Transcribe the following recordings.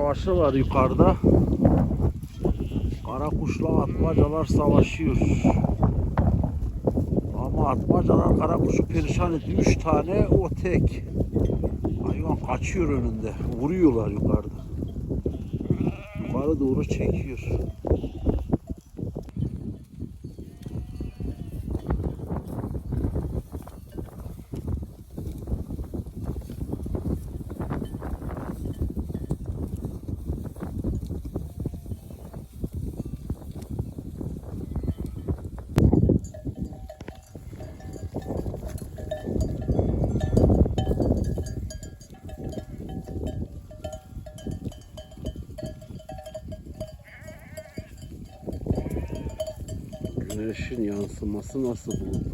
Savaşı var yukarıda. Kara kuşla atmacalar savaşıyor. Ama atmacalar kara kuşu perişan ediyor. Üç tane o tek. Hayvan kaçıyor önünde. Vuruyorlar yukarıda. Yukarı doğru çekiyor. Güneşin yansıması nasıl bulutlara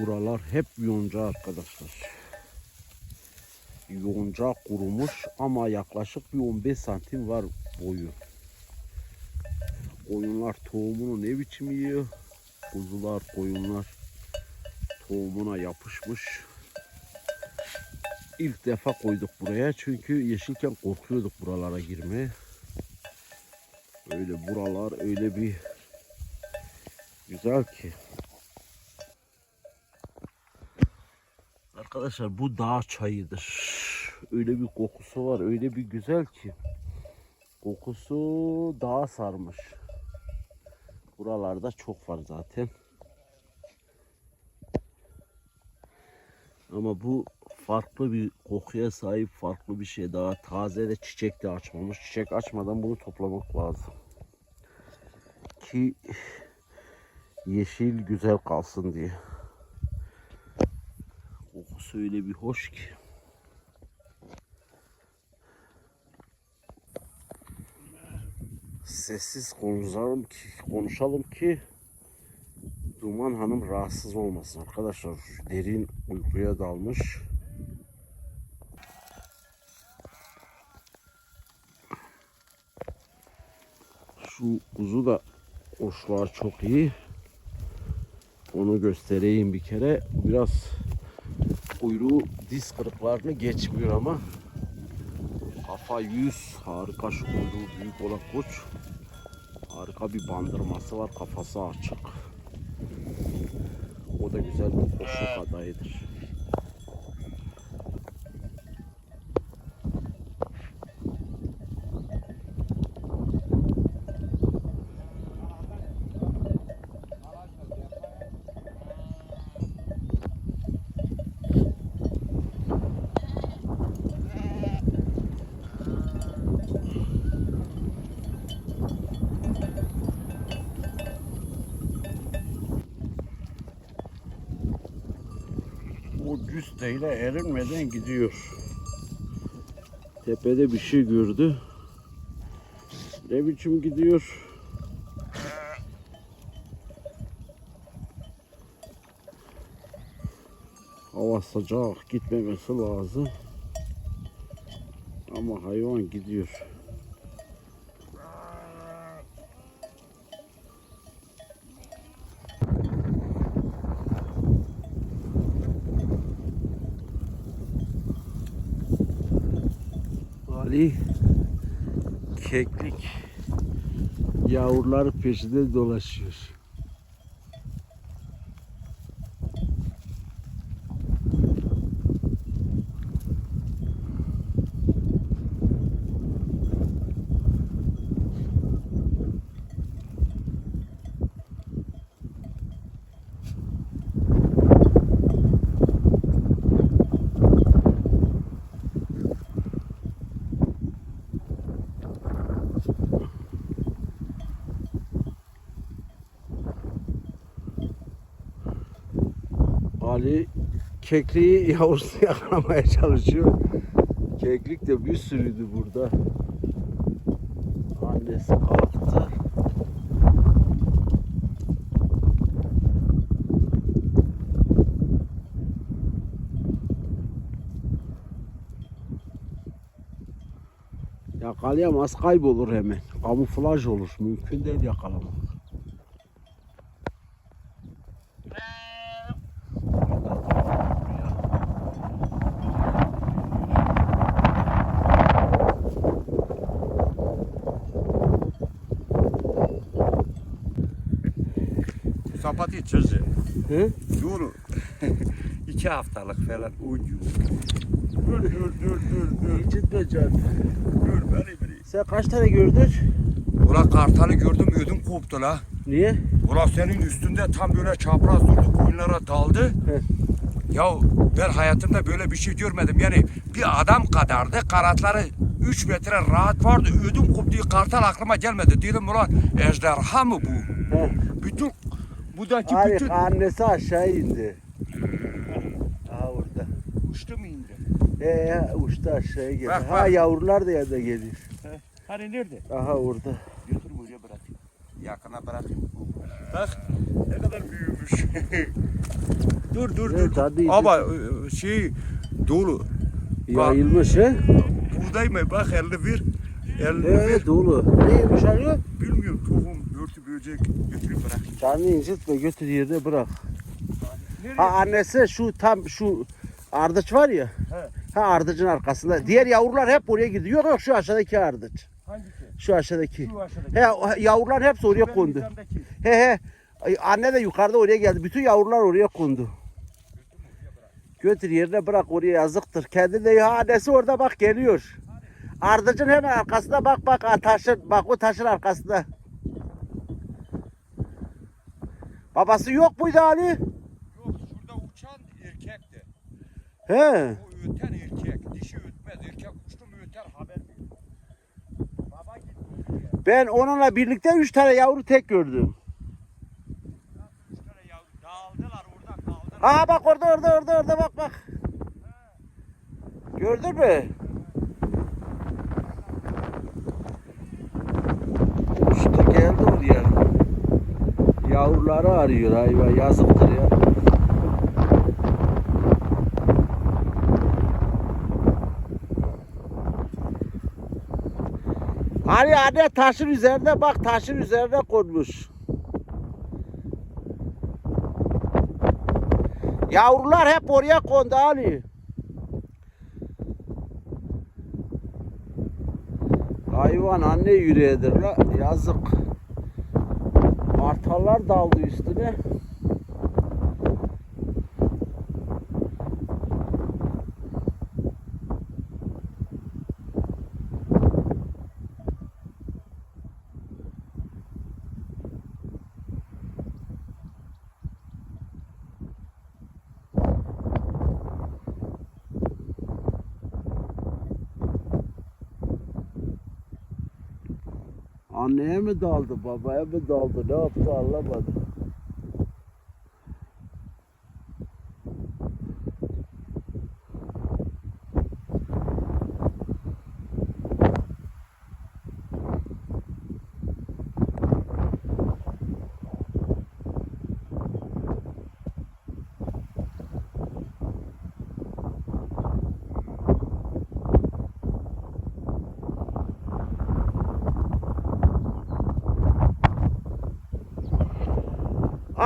Buralar hep yonca arkadaşlar. Yonca kurumuş ama yaklaşık bir 15 santim var boyu. Koyunlar tohumunu ne biçim yiyor? Kuzular, koyunlar tohumuna yapışmış. İlk defa koyduk buraya çünkü yeşilken korkuyorduk buralara girmeye. Öyle buralar öyle bir güzel ki. Arkadaşlar bu dağ çayıdır. Öyle bir kokusu var, öyle bir güzel ki. Kokusu dağa sarmış. Buralarda çok var zaten. Ama bu farklı bir kokuya sahip farklı bir şey daha taze de çiçek de açmamış. Çiçek açmadan bunu toplamak lazım. Ki yeşil güzel kalsın diye. Kokusu öyle bir hoş ki. Sessiz konuşalım ki, konuşalım ki Duman Hanım rahatsız olmasın arkadaşlar. Derin uykuya dalmış. Şu kuzu da hoşlar çok iyi. Onu göstereyim bir kere. Biraz kuyruğu diz kırıklarını geçmiyor ama kafa yüz. Harika şu kuyruğu büyük olan koç. Harika bir bandırması var kafası açık. O da güzel bir koşu adayıdır kütleyle erinmeden gidiyor. Tepede bir şey gördü. Ne biçim gidiyor? Hava sıcak gitmemesi lazım. Ama hayvan gidiyor. Ali keklik yavruları peşinde dolaşıyor. Ali kekliği yavrusunu yakalamaya çalışıyor. Keklik de bir sürüydü burada. Annesi kalktı. Yakalayamaz kaybolur hemen. Kamuflaj olur. Mümkün değil yakalamak. Hı? Dur. İki haftalık falan ucu. Dur dur dur dur dur. İncitme can. Dur beni beni. Sen kaç tane gördün? Ula kartalı gördüm ödüm koptu la. Niye? Ula senin üstünde tam böyle çapraz durdu koyunlara daldı. He. Ya ben hayatımda böyle bir şey görmedim. Yani bir adam kadardı. Kanatları 3 metre rahat vardı. Ödüm koptuğu kartal aklıma gelmedi. Dedim ulan ejderha mı bu? He. Bütün buradaki Hayır bütün annesi aşağı indi. Aha orada. uçtu mu indi? Ee uçtu aşağıya geldi. Bak, Ha bak. yavrular da yerde geliyor. Hani nerede? Aha orada. Götür buraya bırakayım. Yakına bırakayım. Bak ne kadar büyümüş. dur dur Evet, dur. hadi. Ama e, şey dolu. Yayılmış he? Buğday mı? Bak 51. 51. Evet dolu. Neymiş arıyor? Bilmiyorum tohum, örtü, böcek götürüp bırakayım. Canını incitme götür yerde bırak. Nereye? Ha annesi şu tam şu ardıç var ya. He. Ha ardıcın arkasında. Diğer yavrular hep oraya gidiyor. Yok yok şu aşağıdaki ardıç. Hangisi? Şu aşağıdaki. Şu aşağıdaki. He yavrular hepsi oraya kondu. hizamdaki. He he. Anne de yukarıda oraya geldi. Bütün yavrular oraya kondu. Götür yerine bırak oraya yazıktır. Kendi de ya annesi orada bak geliyor. Ardıcın hemen arkasında bak bak taşın bak o taşın arkasında. Babası yok muydu Ali? Yok şurada uçan erkekti. He. O öten erkek. Dişi ötmez. Erkek uçtu mu öter haber verir. Baba gitti. Ben onunla birlikte üç tane yavru tek gördüm. Üç tane yavru dağıldılar orada kaldılar. Aha bak orada orada orada orada bak bak. Gördün mü? Uçtu geldi oraya. Yavruları arıyor hayvan yazıktır ya. Hani anne taşın üzerinde bak taşın üzerine konmuş. Yavrular hep oraya kondu Ali. Hayvan anne yüreğidir la yazık. Martallar daldı üstüne. Anneye mi daldı, babaya mı daldı, ne yaptı anlamadım.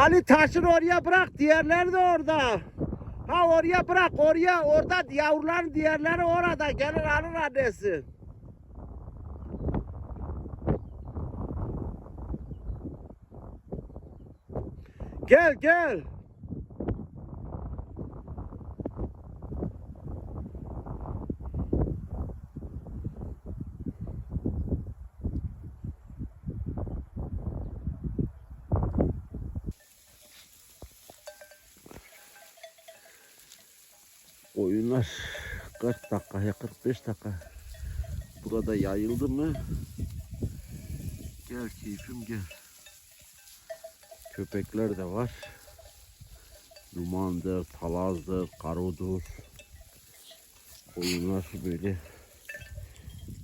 Ali taşını oraya bırak. Diğerleri de orada. Ha oraya bırak oraya. Orada yavruların diğerleri orada. Gelir alır annesi. Gel gel. Oyunlar 40 dakikaya 45 dakika. Burada yayıldı mı? Gel keyfim gel. Köpekler de var. Dumandır palazdır karodur. Oyunlar böyle.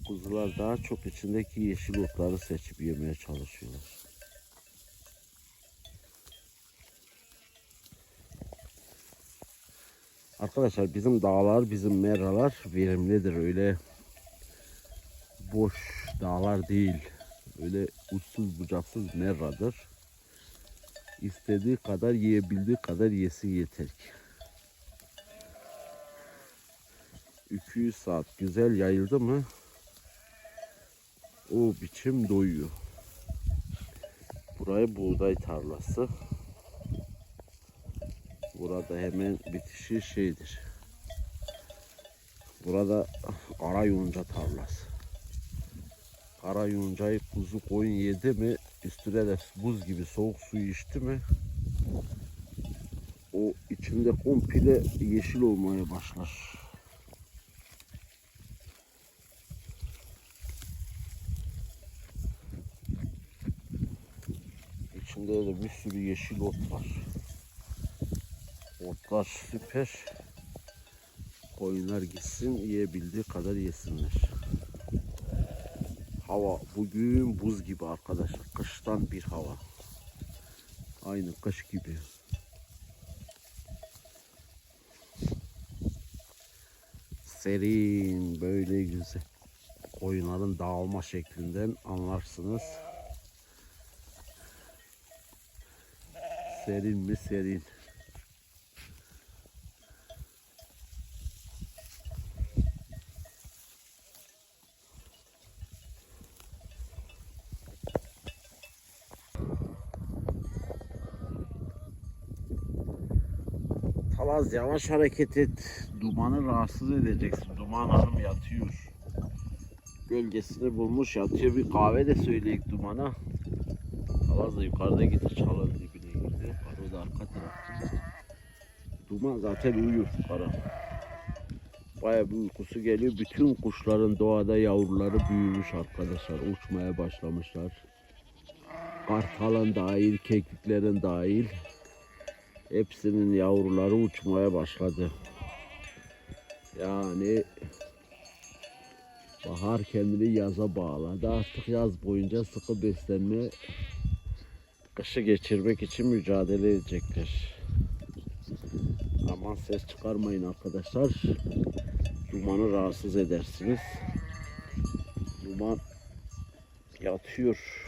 Kuzular daha çok içindeki yeşil otları seçip yemeye çalışıyorlar Arkadaşlar bizim dağlar, bizim meralar verimlidir. Öyle boş dağlar değil. Öyle uçsuz bucaksız meradır. İstediği kadar yiyebildiği kadar yesin yeter ki. 200 saat güzel yayıldı mı o biçim doyuyor. Burayı buğday tarlası. Burada hemen bitişi şeydir. Burada kara yonca tarlası. Kara yoncayı kuzu koyun yedi mi üstüne de buz gibi soğuk suyu içti mi o içinde komple yeşil olmaya başlar. İçinde de bir sürü yeşil ot var. Otlar süper. Koyunlar gitsin yiyebildiği kadar yesinler. Hava bugün buz gibi arkadaşlar. Kıştan bir hava. Aynı kış gibi. Serin böyle güzel. Koyunların dağılma şeklinden anlarsınız. Serin mi serin. Talaz yavaş hareket et. Dumanı rahatsız edeceksin. Duman hanım yatıyor. Gölgesini bulmuş yatıyor. Bir kahve de söyleyek dumana. Talaz da yukarıda gitti çalın dibine girdi. Karo da arka tarafta. Duman zaten uyuyor para. Baya bir uykusu geliyor. Bütün kuşların doğada yavruları büyümüş arkadaşlar. Uçmaya başlamışlar. Kartalın dahil, kekliklerin dahil. Hepsinin yavruları uçmaya başladı. Yani bahar kendini yaza bağladı. Artık yaz boyunca sıkı beslenme, kışı geçirmek için mücadele edecekler. Aman ses çıkarmayın arkadaşlar. Dumanı rahatsız edersiniz. Duman yatıyor.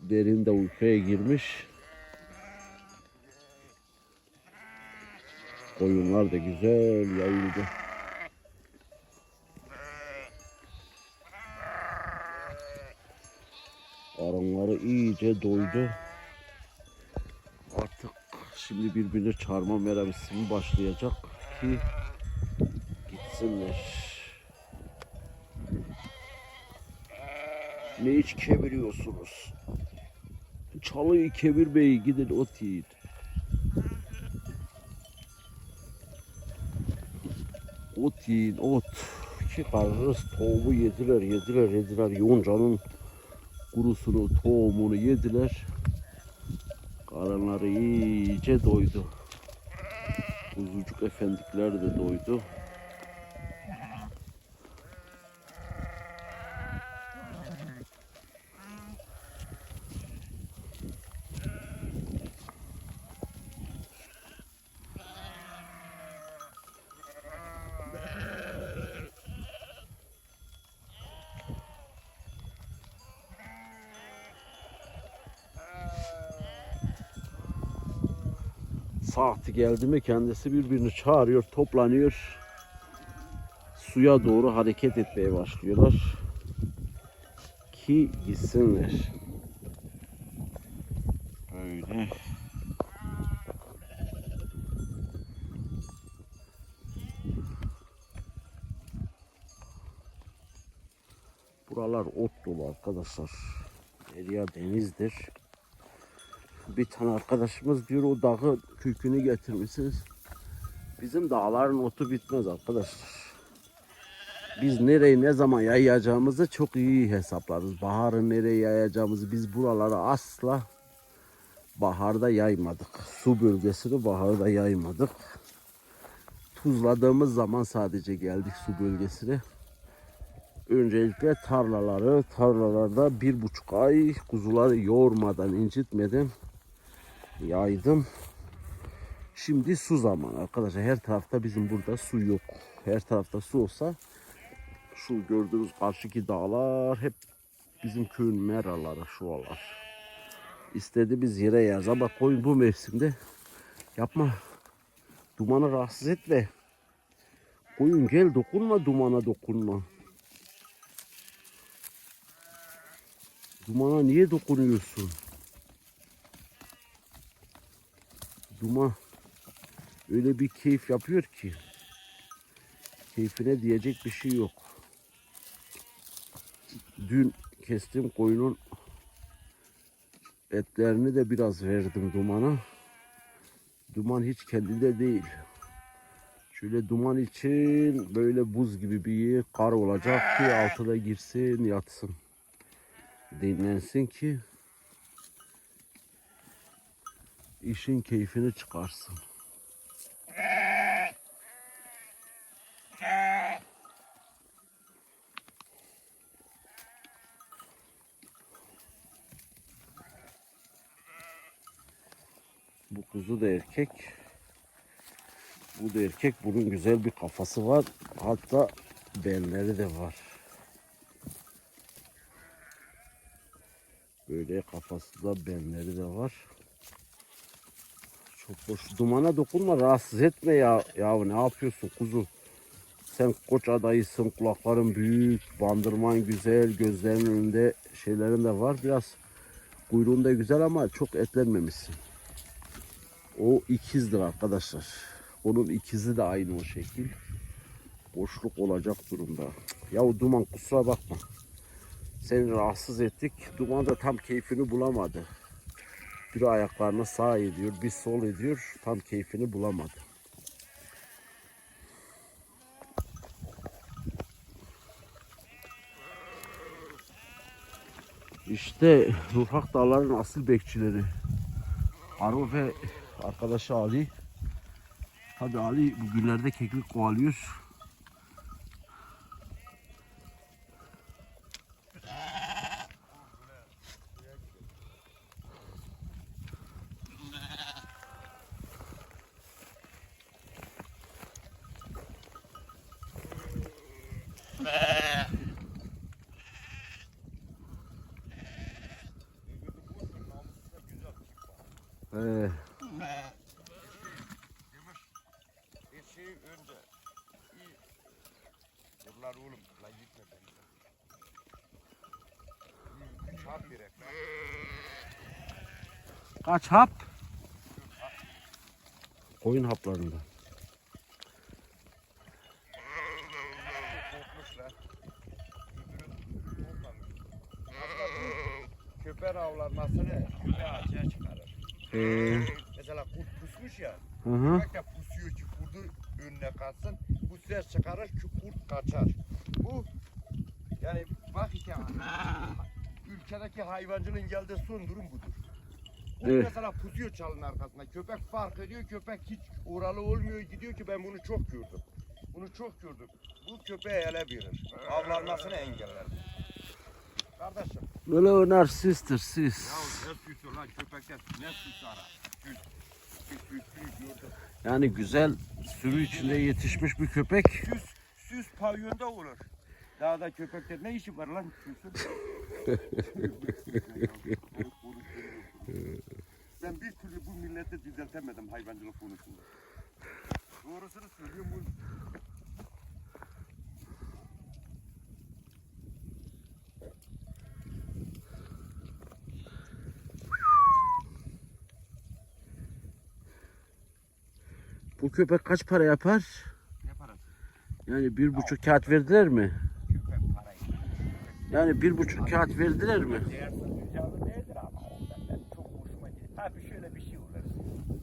Derinde uykuya girmiş. Koyunlar da güzel yayıldı. Karınları iyice doydu. Artık şimdi birbirine çağırma merasimi başlayacak ki gitsinler. Ne iç kemiriyorsunuz? Çalıyı kemirmeyi gidin ot yiyin. Ot yiyin ot. Karış tohumu yediler yediler yediler. Yoncanın kurusunu tohumunu yediler. Karınları iyice doydu. Kuzucuk efendikler de doydu. Saati geldi mi kendisi birbirini çağırıyor, toplanıyor. Suya doğru hareket etmeye başlıyorlar. Ki gitsinler. Böyle. Buralar ot dolu arkadaşlar. Derya denizdir. Bir tane arkadaşımız diyor o dağı kökünü getirmişsiniz. Bizim dağların otu bitmez arkadaşlar. Biz nereyi ne zaman yayacağımızı çok iyi hesaplarız. Baharı nereye yayacağımızı biz buralara asla baharda yaymadık. Su bölgesini baharda yaymadık. Tuzladığımız zaman sadece geldik su bölgesine. Öncelikle tarlaları, tarlalarda bir buçuk ay kuzuları yoğurmadan, incitmeden yaydım. Şimdi su zamanı arkadaşlar. Her tarafta bizim burada su yok. Her tarafta su olsa şu gördüğünüz karşıki dağlar hep bizim köyün meraları şuralar. İstediğimiz yere yaz ama koyun bu mevsimde yapma. Dumanı rahatsız etme. Koyun gel dokunma dumana dokunma. Dumana niye dokunuyorsun? Duman öyle bir keyif yapıyor ki. Keyfine diyecek bir şey yok. Dün kestim koyunun etlerini de biraz verdim dumana. Duman hiç kendinde değil. Şöyle duman için böyle buz gibi bir kar olacak ki altına girsin yatsın. Dinlensin ki işin keyfini çıkarsın. Bu kuzu da erkek. Bu da erkek. Bunun güzel bir kafası var. Hatta benleri de var. Böyle kafasında benleri de var. Çok hoş. Dumana dokunma rahatsız etme ya. Ya ne yapıyorsun kuzu? Sen koç adayısın. Kulakların büyük. Bandırman güzel. Gözlerinin önünde şeylerin de var. Biraz kuyruğun da güzel ama çok etlenmemişsin. O ikizdir arkadaşlar. Onun ikizi de aynı o şekil. Boşluk olacak durumda. Ya o duman kusura bakma. Seni rahatsız ettik. Duman da tam keyfini bulamadı. Bir ayaklarını sağ ediyor, bir sol ediyor. Tam keyfini bulamadı. İşte Nurhak Dağları'nın asıl bekçileri. Arvo ve arkadaşı Ali. Tabi Ali bugünlerde keklik kovalıyor. Ee, Bir şey önce. İyi. Bunlar oğlum. La gitme benden. İyi, Çarp bir ekran. kaç hap? Koyun haplarında. Korkmuşlar. Öbürü korkmamış. Aslında bu köpeğin avlanmasını köpeği acıya çıkarır. Ee, Mesela ya. hı hı. Köpek de pusuyor ki kurdu önüne kaçsın. Bu ses çıkarır ki kurt kaçar. Bu yani bak işte ülkedeki hayvancılığın geldiği son durum budur. Kurt Evet. mesela pusuyor çalının arkasında. Köpek fark ediyor. Köpek hiç oralı olmuyor. Gidiyor ki ben bunu çok gördüm. Bunu çok gördüm. Bu köpeği ele verir. Avlanmasını engeller. Kardeşim. Böyle öner sister sis. Ya ne süsü lan köpekler ne süsü ara. Süs. Yani güzel sürü içinde yetişmiş bir köpek. Süs, süs pavyonda olur. Dağda köpekler ne işi var lan? Ben bir türlü bu milleti düzeltemedim hayvancılık konusunda. Doğrusunu söylüyorum bu. Köpek kaç para yapar? Ne parası? Yani bir buçuk kağıt verdiler mi? Köpek parayı. Yani bir buçuk kağıt verdiler mi? Tabii şöyle bir şey olur.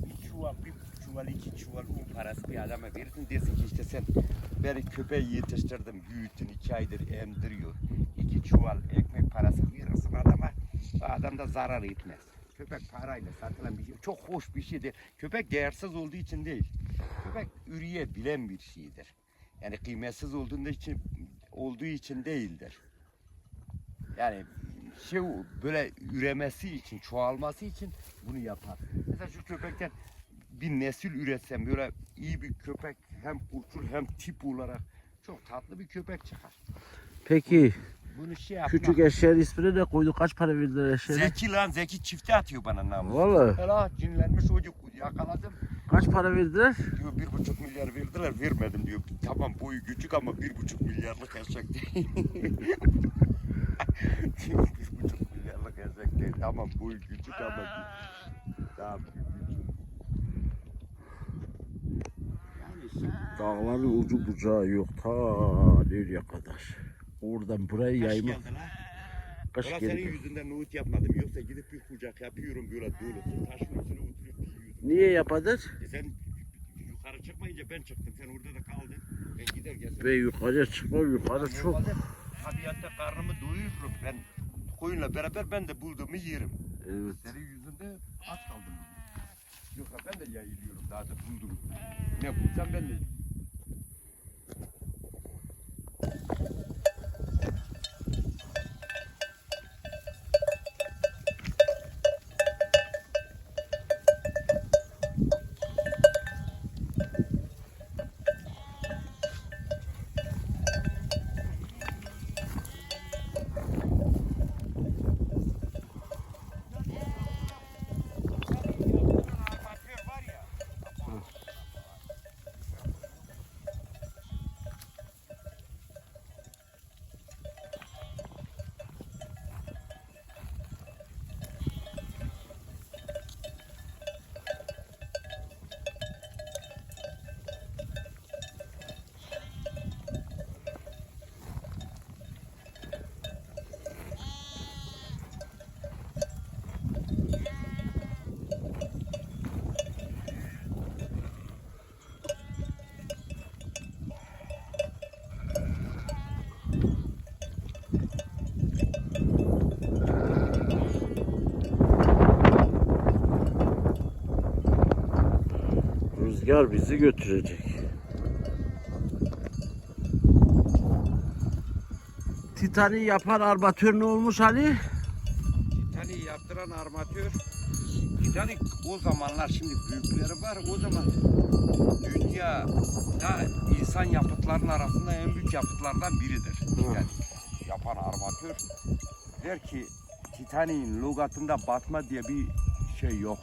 Bir çuval, bir çuval, iki çuval un parası bir adama verirsin desin ki işte sen beni köpeği yetiştirdim, büyüttün, iki aydır emdiriyor. İki çuval ekmek parası verirsin adama, adam da zarar etmez. Köpek parayla satılan bir şey. Çok hoş bir şey değil. Köpek değersiz olduğu için değil. Köpek üreyebilen bir şeydir. Yani kıymetsiz olduğunda için olduğu için değildir. Yani şey böyle üremesi için, çoğalması için bunu yapar. Mesela şu köpekten bir nesil üretsem böyle iyi bir köpek hem kurtul hem tip olarak çok tatlı bir köpek çıkar. Peki Bunu şey yapmak. küçük eşeğin ismini ne koydu? Kaç para verdiler eşeğe? Zeki lan Zeki çifte atıyor bana namus. Valla Ela cinlenmiş çocuk yakaladım. kaç para verdiler? Diyor bir buçuk milyar verdiler vermedim diyor. Tamam boyu küçük ama bir buçuk milyarlık eşek değil. diyor bir buçuk milyarlık eşek değil. Tamam boyu küçük ama tamam Dağların ucu bucağı yok ta nereye kadar. Oradan burayı Kaç yaymak. geldi lan? Kaç Ulan senin geldi? yüzünden nohut yapmadım. Yoksa gidip bir kucak yapıyorum böyle dolusu. Taşın üstüne oturup yiyordum. Niye yapadın? E sen yukarı çıkmayınca ben çıktım. Sen orada da kaldın. Ben gider gelsem. Ve yukarıya çıkma yukarı çok. Normalde Tabiatta karnımı doyururum. Ben koyunla beraber ben de bulduğumu yerim. Evet. Senin yüzünden aç kaldım. Yoksa ben de yayılıyorum daha da buldum. Ne bulsam ben de Rüzgar bizi götürecek. Titanic yapan armatör ne olmuş Ali? Titanic yaptıran armatör Titanic o zamanlar şimdi büyükleri var o zaman dünya da insan yapıtlarının arasında en büyük yapıtlardan biridir. Titanic yapan armatör der ki Titanic'in logatında batma diye bir şey yok.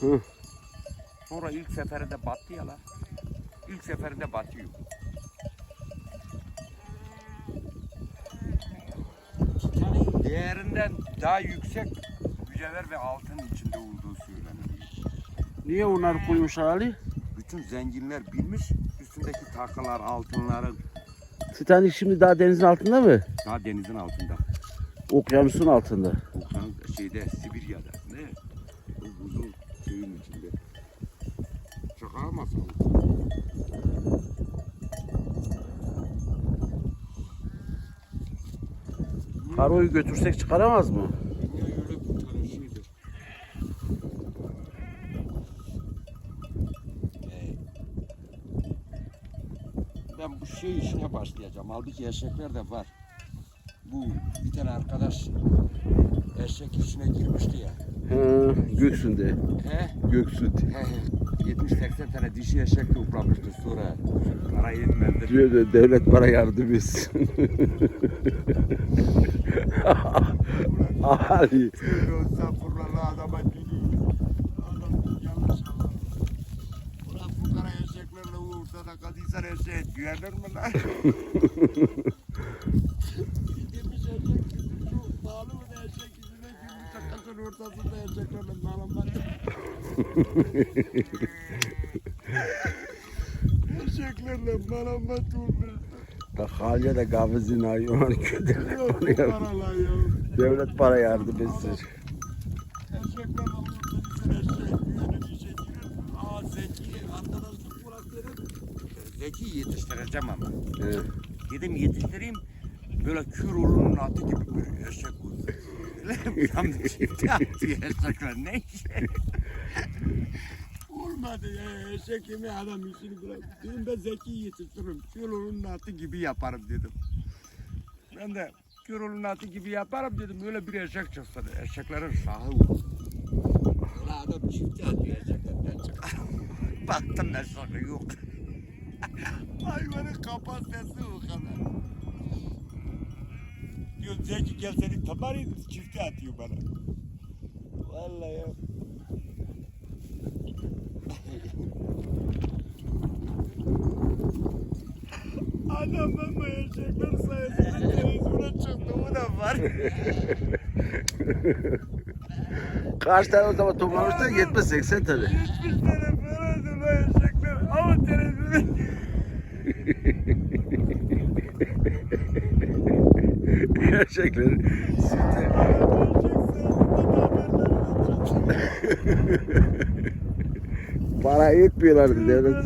Hı. Sonra ilk seferinde battı ya lan. İlk seferinde batıyor. Değerinden daha yüksek mücevher ve altın içinde olduğu söyleniyor. Niye onlar koymuş Ali? Bütün zenginler bilmiş üstündeki takılar, altınların Titanic şimdi daha denizin altında mı? daha denizin altında. Okyanusun altında. Okyanus şeyde Sibirya'da. Ne? O buzun suyun içinde. Çıkaramazsın. Karoyu götürsek çıkaramaz mı? Ee, Ben bu şey işine başlayacağım. Halbuki eşekler de var. Bu bir tane arkadaş eşek işine girmişti ya. He, Göksun'de. He? Göksun'de. He he. 70-80 tane dişi eşek toplamıştı sonra. Para yenmedi. Diyor da devlet para yardım etsin. Ali. Safurlarla adama gidiyor. Adam güvenir şey mi lan? Bak Halya da gavizin hayvanı kötü. Yok paralar ya. Devlet para yardım etsin. Eşekler alıyor bizim eşek. Yeni bir şey diyor. Aa Zeki arkadaşlık Murat dedim. Zeki yetiştireceğim ama. Evet. Dedim yetiştireyim. Böyle kür olunun atı gibi bir eşek olsun. Tam çifte atıyor eşekler ne işe? Olmadı ya eşek yemi adam işini bırak. Dedim ben Zeki yetiştiririm. Kür olunun atı gibi yaparım dedim. Ben de kür olunun atı gibi yaparım dedim. Öyle bir eşek çıksın. Eşeklerin şahı olsun. Öyle adam çifte atıyor eşeklerden çıkar. Baktım eşek yok. Hayvanın kapasitesi o kadar. Diyor Zeki gel seni tamarayım çifte atıyor bana. Vallahi ya. Adam ama eşekler sayesinde televizyona çıktı da var. Kaç tane o zaman toplamışlar? 70-80 tane. 70 tane falan da eşekler ama televizyona Gerçekleri. Para etmiyorlardı devlet.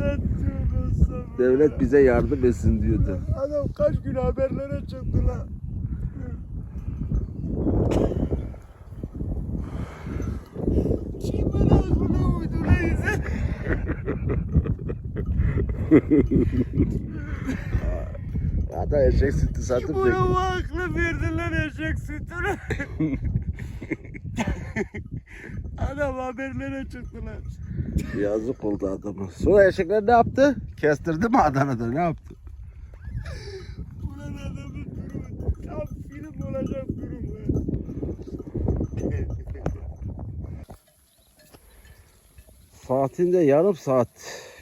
Devlet bize yardım etsin diyordu. Adam kaç gün haberlere çıktı lan. Kim bana buna uydu lan Hatta eşek sütü Kim satıp da bu aklı verdi lan eşek sütünü? Adam haberlere çıktı lan. yazık oldu adama. Sonra eşekler ne yaptı? Kestirdi mi Adana'da ne yaptı? Ulan adamın durumu tam film olacak durum. Saatinde yarım saat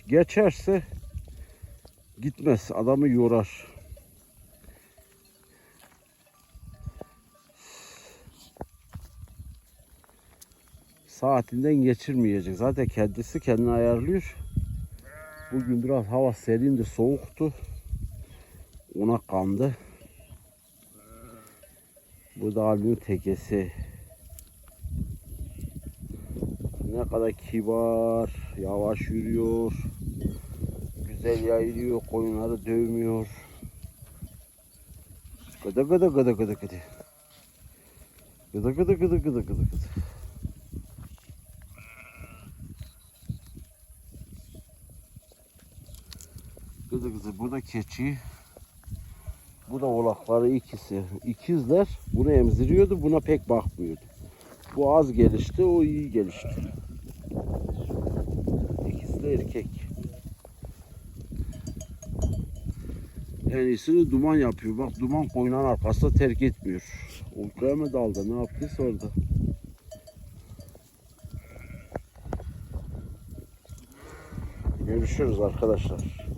geçerse gitmez. Adamı yorar. Saatinden geçirmeyecek. Zaten kendisi kendini ayarlıyor. Bugün biraz hava serindi, soğuktu. Ona kandı. Bu da albümün tekesi. Ne kadar kibar, yavaş yürüyor. Güzel yayılıyor, koyunları dövmüyor. Gıdı gıdı gıdı gıdı gıdı. Gıdı gıdı gıdı gıdı gıdı gıdı. Gıdı gıdı. Bu da keçi. Bu da oğlakları ikisi. İkizler bunu emziriyordu, buna pek bakmıyordu. Bu az gelişti, o iyi gelişti. İkisi de erkek. En iyisini duman yapıyor. Bak duman koyunun arkasında terk etmiyor. Uykuya mı daldı ne yaptıysa orada. Görüşürüz arkadaşlar.